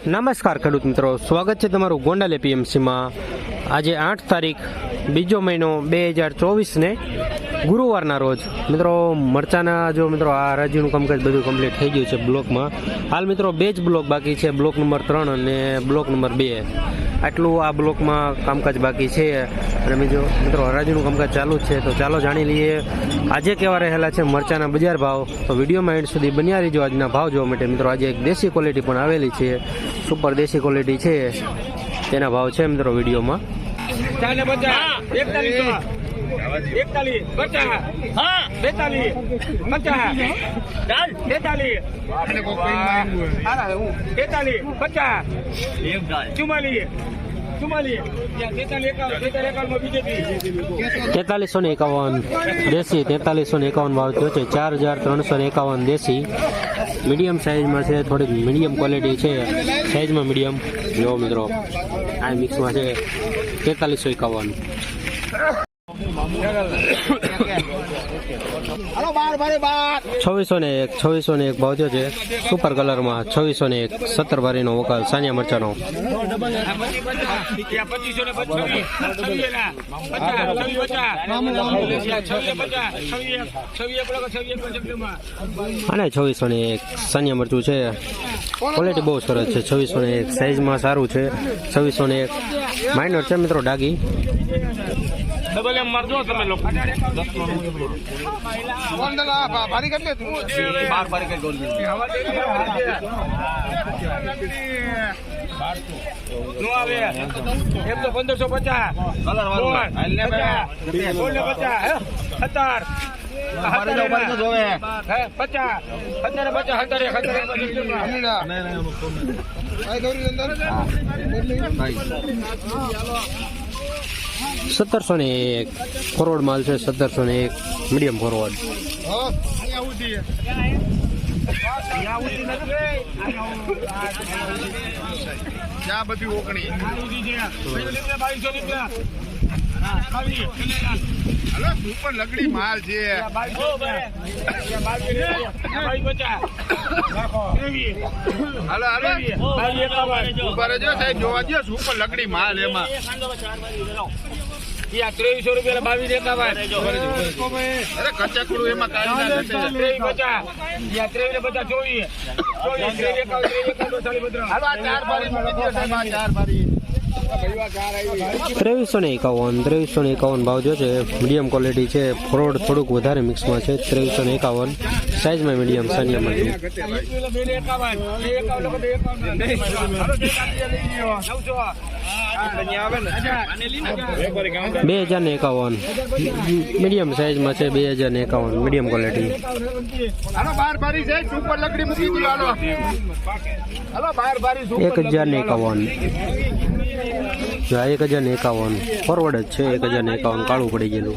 નમસ્કાર ખેડૂત મિત્રો, સ્વાગત છે તમારું ગોંડલ એપીએમસીમાં આજે આઠ તારીખ, બીજો મહિનો બે હજાર ચોવીસને ગુરુવારના રોજ. મિત્રો મરચાના જો મિત્રો આ રાજ્યનું કામકાજ બધું કમ્પ્લીટ થઈ ગયું છે બ્લોકમાં. હાલ મિત્રો બે જ બ્લોક બાકી છે. બ્લોક નંબર ત્રણ અને બ્લોક નંબર બે. આટલું આ બ્લોકમાં કામકાજ બાકી છે. અને બીજો મિત્રો હરાજીનું કામકાજ ચાલુ જ છે. તો ચાલો જાણી લઈએ આજે કેવા રહેલા છે મરચાના બજાર ભાવ? તો વિડીયોમાં એન્ડ સુધી બન્યા રહીજો આજના ભાવ જોવા માટે. મિત્રો આજે એક દેશી ક્વોલિટી પણ આવેલી છે. સુપર દેશી ક્વોલિટી છે. તેના ભાવ છે મિત્રો વિડીયોમાં. તેતાલીસો ને એકાવન દેશી, તેતાલીસો ને એકાવન ભાવ થયો છે. ચાર હજાર ત્રણસો ને એકાવન દેશી. મીડિયમ સાઇઝમાં છે, થોડીક મીડિયમ ક્વોલિટી છે. સાઇઝમાં મીડિયમ. જો મિત્રો, આ મિક્સમાં છે. તેતાલીસો એકાવન. છવ્વીસો ને એક, છવ્વીસો ને એક ભાવ છે. સુપર કલરમાં છવ્વીસો ને એક સત્તર બારીનો વકાલ સાનિયા મરચાનો. અને છવ્વીસો ને એક સાનિયા મરચું છે. ક્વોલિટી બહુ સરસ છે. છવ્વીસો ને એક સાઇઝમાં સારું છે. છવ્વીસો ને એક માઇનર છે મિત્રો ડાગી ડબલ એમ મારજો તમે લોકો. બાર બાર નો આવે એમ તો પંદરસો પચાસ પચાસ સત્તર પચાસ અત્યારે પચાસ સત્તરસો ને એક ફોરવર્ડ માલ છે સત્તરસો ને એક મીડિયમ ફોરવર્ડ ક્યાં બધી ઓકણી હલો સુપર લકડી માલ છે. Hello hello. ઊભા રહેજો સાહેબ જોવા દો સુપર લકડી માલ એમાં. ત્રેવીસો રૂપિયા બાવીસ એકાવન અરે કચકડું એમાં કાઢી ના ઘટે. ત્રેવીસ પચાસ. ત્રેવીસ ને પચાસ ચોવીસ ચોવીસ ત્રેવીસ એકાવન ત્રેવીસ એકાવન હાલો ચાર બારી ચાર બારી. ત્રેવીસો ને એકાવન ત્રેવીસો ને એકાવન ભાવ જો છે. મીડિયમ ક્વોલિટી છે. ફ્રોડ થોડુંક વધારે મિક્સમાં છે. ત્રેવીસો ને એકાવન. સાઇઝમાં મીડિયમ મરચું બે હજાર ને એકાવન. મીડિયમ સાઇઝમાં છે બે હજાર ને એકાવન મીડિયમ ક્વોલિટી એક હજાર ને એકાવન. એક હજાર ને એકાવન. ફોરવર્ડ જ છે એક હજાર ને એકાવન કાળું પડી ગયેલું.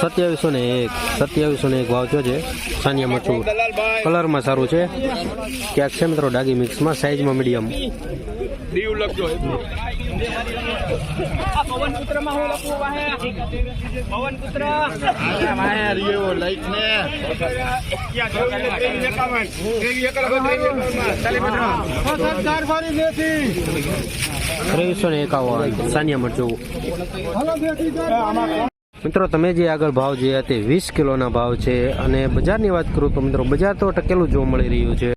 સત્યાવીસો ને એક, સત્યાવીસો ને એક ભાવ થયો છે. સાનિયા મરચું કલરમાં સારું છે. ક્યાંક છે મિત્રો ડાગી મિક્સમાં સાઇઝમાં મીડિયમ. ત્રેવીસો ને એકાવન, સાનિયા મરચું. મિત્રો, તમે જે આગળ ભાવ જોયા તે વીસ કિલોના ભાવ છે અને બજારની વાત કરું તો મિત્રો, બજાર તો ટકેલું જોવા મળી રહ્યું છે.